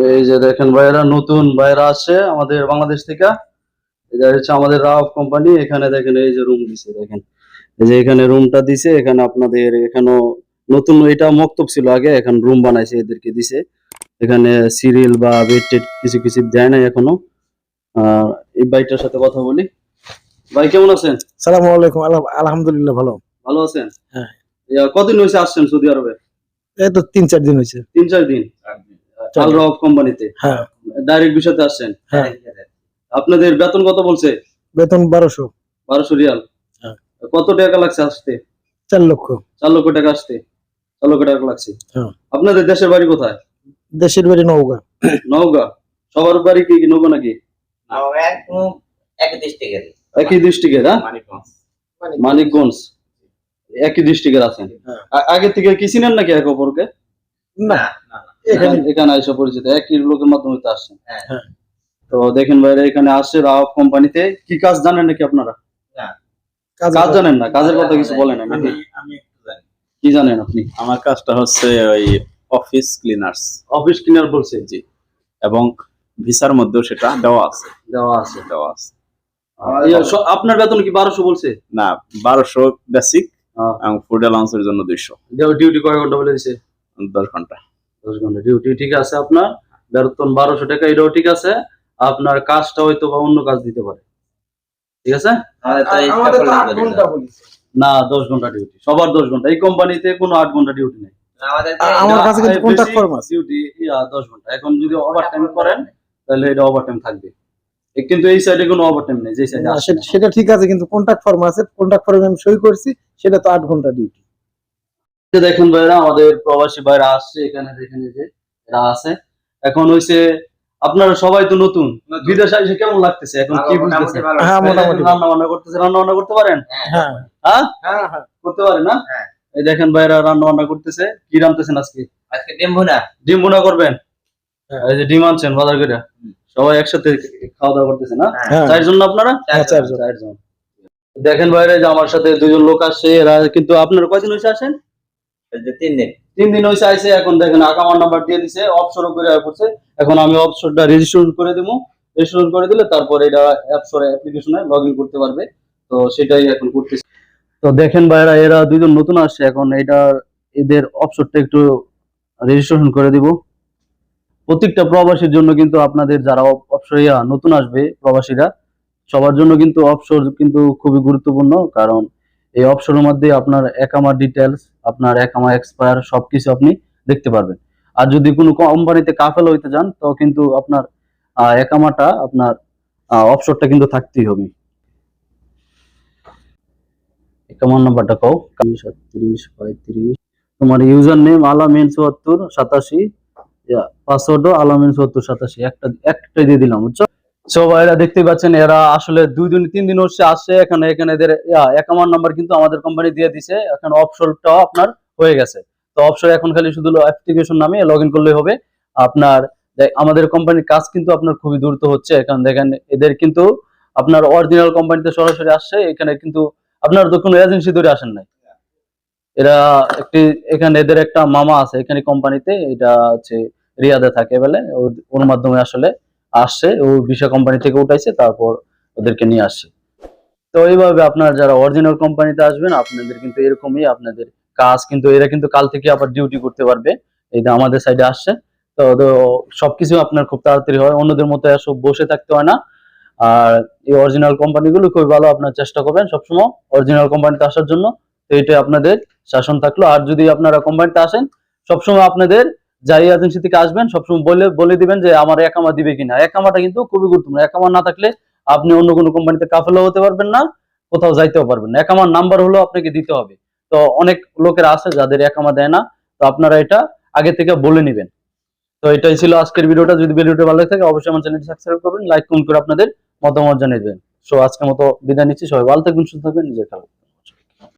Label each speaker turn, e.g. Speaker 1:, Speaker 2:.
Speaker 1: এই যে দেখেন ভাইরা নতুন ভাইরা আসছে আমাদের বাংলাদেশ থেকে। এটা হচ্ছে আমাদের রাফ কোম্পানি এখানে দেখেন এই যে রুম দিছে দেখেন। এই যে এখানে রুমটা দিছে এখানে আপনাদের এখানেও নতুন এটা মক্তব ছিল আগে এখন রুম বানাইছে এদেরকে দিছে। এখানে সিরিয়াল বা বেড টেড কিছু কিছু দেয় নাই এখনও। আর এই বাইকটার সাথে কথা বলি। ভাই কেমন আছেন?
Speaker 2: সালাম আলাইকুম আলহাম- আলহামদুলিল্লাহ ভালো।
Speaker 1: ভালো আছেন?
Speaker 2: হ্যাঁ।
Speaker 1: কতদিন হয়েছে আসছেন সৌদি আরবে?
Speaker 2: এই তো তিন চার দিন হয়েছে
Speaker 1: তিন চার দিন। আল রফ কোম্পানিতে।
Speaker 2: হ্যাঁ।
Speaker 1: ডাইরেক্ট বিষয়তে আসছেন?
Speaker 2: হ্যাঁ।
Speaker 1: আপনাদের বেতন কত বলছে?
Speaker 2: বেতন বারোশো।
Speaker 1: বারোশো রিয়াল।
Speaker 2: হ্যাঁ।
Speaker 1: কত টাকা লাগছে আসতে?
Speaker 2: চার লক্ষ।
Speaker 1: চার লক্ষ টাকা আসতে। চার লক্ষ টাকা লাগছে।
Speaker 2: হ্যাঁ।
Speaker 1: আপনাদের দেশের বাড়ি কোথায়?
Speaker 2: দেশের বাড়ি নৌকা
Speaker 1: নওগাঁ। সবার বাড়ি কি নৌকা? নাকি
Speaker 3: এক
Speaker 1: একই ডিস্ট্রিক্টের। হ্যাঁ? মানিকগঞ্জ। একই ডিস্ট্রিক্টের আছেন। আগে থেকে কি চিনেন নাকি এক অপরকে?
Speaker 2: না। এখানে
Speaker 1: এসে পরিচিত একই লোকের মাধ্যমে তো আসছেন।
Speaker 3: হ্যাঁ।
Speaker 1: তো দেখেন ভাইরা এখানে আসছে রাফ কোম্পানিতে। কি কাজ জানেন নাকি আপনারা?
Speaker 2: কাজ
Speaker 1: কাজ জানেন না? কাজের কথা কিছু বলেন না নাকি?
Speaker 3: আমি আমি একটু জানি।
Speaker 1: কি জানেন আপনি?
Speaker 4: আমার কাজটা হচ্ছে ওই অফিস ক্লিনার্স
Speaker 1: অফিস ক্লিনার বলছে?
Speaker 4: জি। এবং ভিসার মধ্যেও সেটা দেওয়া আছে।
Speaker 1: দেওয়া আছে।
Speaker 4: দেওয়া আছে।
Speaker 1: আপনার বেতন কি বারোশো বলছে?
Speaker 4: না বারোশো বেসিক
Speaker 1: হ্যাঁ।
Speaker 4: এবং ফুড অ্যালাউন্সের জন্য দুইশো।
Speaker 1: ডিউটি কয় ঘণ্টা বলে দিছে?
Speaker 4: দশ ঘণ্টা।
Speaker 1: দশ ঘণ্টা ডিউটি ঠিক আছে আপনার? বেতন বারোশো টাকা এটাও ঠিক আছে। আপনার কাজটা হয়তো বা অন্য কাজ দিতে পারে। ঠিক আছে? না? দশ ঘণ্টা ডিউটি সবার দশ ঘণ্টা। এই কোম্পানিতে কোনো আট ঘণ্টা ডিউটি নেই।
Speaker 2: আমার কাছে কিন্তু কন্ট্যাক্ট ফর্ম আছে।
Speaker 1: ডিউটি দশ ঘণ্টা। এখন যদি ওভার টাইম করেন তাহলে এটা ওভার টাইম থাকবে কিন্তু এই সাইডে কোনো ওভার টাইম নেই যে সাইডে
Speaker 2: সেটা- ঠিক আছে কিন্তু ফর্ম আছে। ফর্মে আমি সই করছি সেটা তো আট ঘণ্টা ডিউটি
Speaker 1: দেখেন ভাইরা আমাদের প্রবাসী ভাইরা আসছে এখানে দেখেন এই যে এরা আছে। এখন হইছে আপনারা সবাই তো নতুন। বিদেশে এসে কেমন লাগতেছে? এখন কি বুঝতেছে
Speaker 2: হ্যাঁ মোটামুটি।
Speaker 1: রান্না বান্না করতেছে রান্না বান্না করতে পারেন?
Speaker 2: হ্যাঁ।
Speaker 1: হ্যাঁ।
Speaker 2: হ্যাঁ? হ্যাঁ
Speaker 1: করতে পারেন না?
Speaker 3: হ্যাঁ।
Speaker 1: এই দেখেন ভাইরা রান্না বান্না করতেছে। কি রান্নতেছেন আজকে?
Speaker 3: আজকে ডিম না
Speaker 1: ডিম বোনা করবেন?
Speaker 2: হ্যাঁ।
Speaker 1: এই যে ডিম আনছেন বাজার করে। সবাই একসাথে খাওয়া দাওয়া করতেছে না?
Speaker 2: হ্যাঁ।
Speaker 1: চারজন না আপনারা?
Speaker 2: হ্যাঁ, চারজন।
Speaker 1: চারজন। দেখেন বাইরে যে আমার সাথে দুজন লোক আসছে এরা কিন্তু আপনারা কয়দিন হয়েছে আসেন? এরা দুজন নতুন আসছে, এখন এদের একটু রেজিস্ট্রেশন করে দিব। প্রত্যেকটা প্রবাসীর জন্য কিন্তু আপনাদের যারা নতুন আসবে, প্রবাসীরা, সবার জন্য কিন্তু অপসর কিন্তু খুবই গুরুত্বপূর্ণ, কারণ এই অপসরের মধ্যে আপনার একামার ডিটেলস আপনার একামা এক্সপায়ার সবকিছু আপনি দেখতে পারবেন। আর যদি কোনো কোম্পানিতে কাফেল হইতে যান তো কিন্তু আপনার আহ, একামাটা আপনার অপসরটা কিন্তু থাকতেই হবে। নাম্বারটা কও। সাতত্রিশ পঁয়ত্রিশ। তোমার ইউজার নেম আলামিন চুয়াত্তর সাতাশি পাসওয়ার্ডও আলামিন চুয়াত্তর সাতাশি। একটা একটাই দিয়ে দিলাম বুঝছ? সো ভাইরা দেখতে পাচ্ছেন, এরা আসলে দুই দিন, তিন দিন হচ্ছে আসছে এখানে এখানে এদের একামার নাম্বার কিন্তু আমাদের কোম্পানি দিয়ে দিছে। এখন অপসরটাও আপনার হয়ে গেছে। তো অপসর এখন খালি শুধু অ্যাপ্লিকেশন নামে লগ ইন করলেই হবে। আপনার আমাদের কোম্পানির কাজ কিন্তু আপনার খুবই দ্রুত হচ্ছে। এখন দেখেন, এদের কিন্তু আপনার অরিজিনাল কোম্পানিতে সরাসরি আসছে। এখানে কিন্তু আপনার তো কোনো এজেন্সি ধরে আসেন নাই। এরা একটি, এখানে এদের একটা মামা আছে এখানে কোম্পানিতে এটা হচ্ছে রিয়াদে থাকে বলে। ওর মাধ্যমে আসলে আসছে, ও বিশা কোম্পানি থেকে উঠাইছে, তারপর ওদেরকে নিয়ে আসছে। তো এইভাবে আপনার যারা অরিজিনাল কোম্পানিতে আসবেন, আপনাদের কিন্তু এরকমই আপনাদের কাজ কিন্তু, এরা কিন্তু কাল থেকে আবার ডিউটি করতে পারবে। এটা আমাদের সাইডে আসছে, তো সবকিছু আপনার খুব তাড়াতাড়ি হয়, অন্যদের মতো সব বসে থাকতে হয় না। আর এই অরিজিনাল কোম্পানিগুলো খুবই ভালো, আপনার চেষ্টা করবেন সবসময় অরিজিনাল কোম্পানিতে আসার জন্য। তো এটা আপনাদের শাসন থাকল। আর যদি আপনারা কোম্পানিতে আসেন, সবসময় আপনাদের থেকে আসবেন, সবসময় বলে বলে দিবেন যে আমার একামা দিবে কিনা। একামাটা কিন্তু খুবই গুরুত্বপূর্ণ। একামা না থাকলে আপনি অন্য কোনো কোম্পানিতে কাফেলা হতে পারবেন না, কোথাও যাইতেও পারবেন না। একামার নাম্বার হলো আপনাকে দিতে হবে। তো অনেক লোকেরা আছে যাদের একামা দেয় না, তো আপনারা এটা আগে থেকে বলে নেবেন। তো এটাই ছিল আজকের ভিডিওটা। যদি ভিডিওটা ভালো লাগে থাকে, অবশ্যই আমার চ্যানেলটি সাবস্ক্রাইব করবেন, লাইক, কমেন্ট করে আপনাদের মতামত জানিয়ে দেবেন। সো আজকের মতো বিদায় নিচ্ছি। সবাই ভালো থাকবেন, সুস্থ থাকবেন, নিজের রাখবেন।